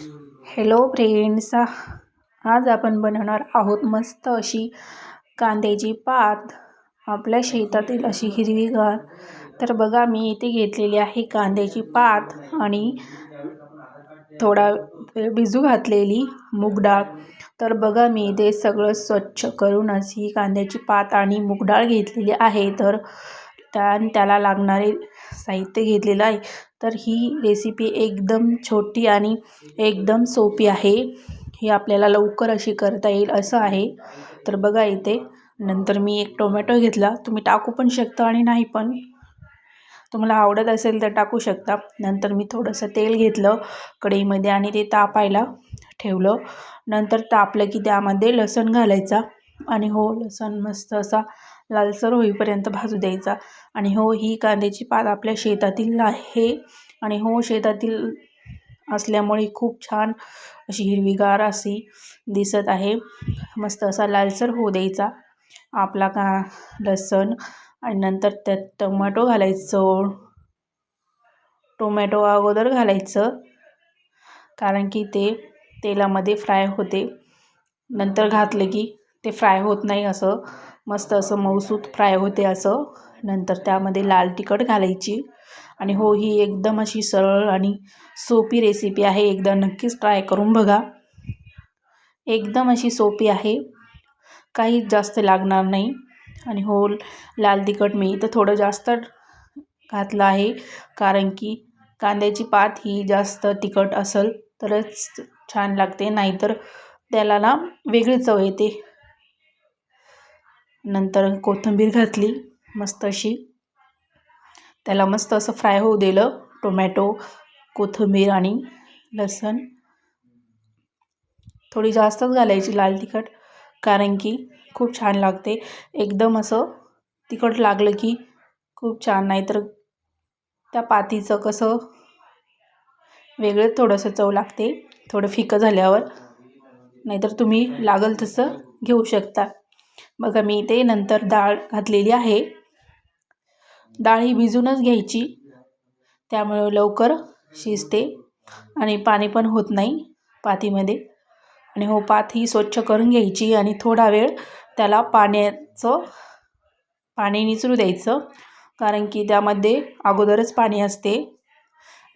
Hello friends आज आपण बनवणार आहोत मस्त अशी कांद्याची पात. आपल्या शेतातील अशी हिरवीगार तर बघा मी इथे घेतलेली आहे कांद्याची पात आणि थोडा वेळ भिजू घातलेली मूग डाळ तर बघा मी इथे सगळं स्वच्छ करून अशी कांद्याची पात आणि मूग डाळ घेतलेली आहे. तर त्या त्याला लागणारे साहित्य घेतलेलं आहे. तर ही रेसिपी एकदम छोटी आणि एकदम सोपी आहे. ही आपल्याला लवकर अशी करता येईल असं आहे. तर बघा इथे नंतर मी एक टोमॅटो घेतला. तुम्ही टाकू पण शकता आणि नाही पण. तुम्हाला आवडत असेल तर टाकू शकता. नंतर मी थोडंसं तेल घेतलं कढईमध्ये आणि ते तापायला ठेवलं. नंतर तापलं की त्यामध्ये लसण घालायचा. आणि हो लसण मस्त असा लालसर होईपर्यंत भाजू द्यायचा. आणि हो ही कांद्याची पात आपल्या शेतातील आहे. आणि हो शेतातील असल्यामुळे खूप छान अशी हिरवीगार अशी दिसत आहे. मस्त असा लालसर होऊ द्यायचा. आपला का लसण आणि नंतर त्यात टोमॅटो घालायचं. टोमॅटो अगोदर घालायचं. कारण की ते तेलामध्ये फ्राय होते. नंतर घातलं की ते फ्राय होत नाही असं. मस्त असं मऊसूत फ्राय होते असं. नंतर त्यामध्ये लाल तिखट घालायची. आणि हो ही एकदम अशी सरळ आणि सोपी रेसिपी आहे. एकदा नक्कीच ट्राय करून बघा. एकदम अशी सोपी आहे. काही जास्त लागणार नाही. आणि हो लाल तिखट मी इथं थोडं जास्त घातलं आहे. कारण की कांद्याची पात ही जास्त तिखट असेल तरच छान लागते. नाहीतर त्याला ना वेगळी चव येते. नंतर कोथिंबीर घातली मस्त अशी. त्याला मस्त असं फ्राय होऊ दिलं टोमॅटो कोथिंबीर आणि लसण. थोडी जास्तच घालायची लाल तिखट कारण की खूप छान लागते. एकदम असं तिखट लागलं की खूप छान नाहीतर त्या पातीचं कसं वेगळंच थोडंसं चव लागते. थोडं फिकं झाल्यावर नाहीतर तुम्ही लागल तसं घेऊ शकता. बघा मी ते नंतर डाळ घातलेली आहे. डाळ ही भिजूनच घ्यायची. त्यामुळे लवकर शिजते आणि पाणी पण होत नाही पातीमध्ये. आणि हो पात ही स्वच्छ करून घ्यायची आणि थोडा वेळ त्याला पाण्याचं पाणी निचरू द्यायचं. कारण की त्यामध्ये अगोदरच पाणी असते.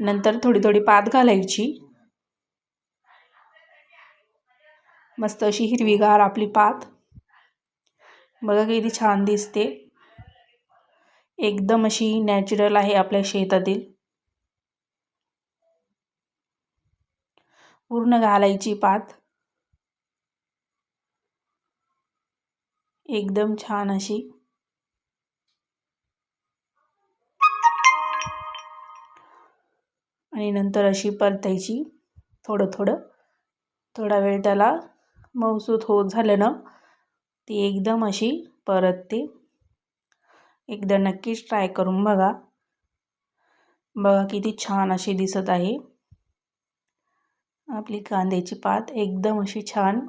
नंतर थोडी थोडी पात घालायची. मस्त अशी हिरवीगार आपली पात. बघा किती छान दिसते. एकदम अशी नॅचरल आहे आपल्या शेतातील. पूर्ण घालायची पात. एकदम छान अशी. आणि नंतर अशी परतायची. थोडं थोडं. थोडा वेळ त्याला मऊसूत होत झालं ना ती एकदम अशी परतते एकदा नक्कीच ट्राय करून बघा. बघा किती छान अशी दिसत आहे. आपली कांद्याची पात एकदम अशी छान.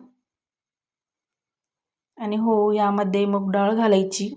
आणि हो यामध्ये मूग डाळ घालायची.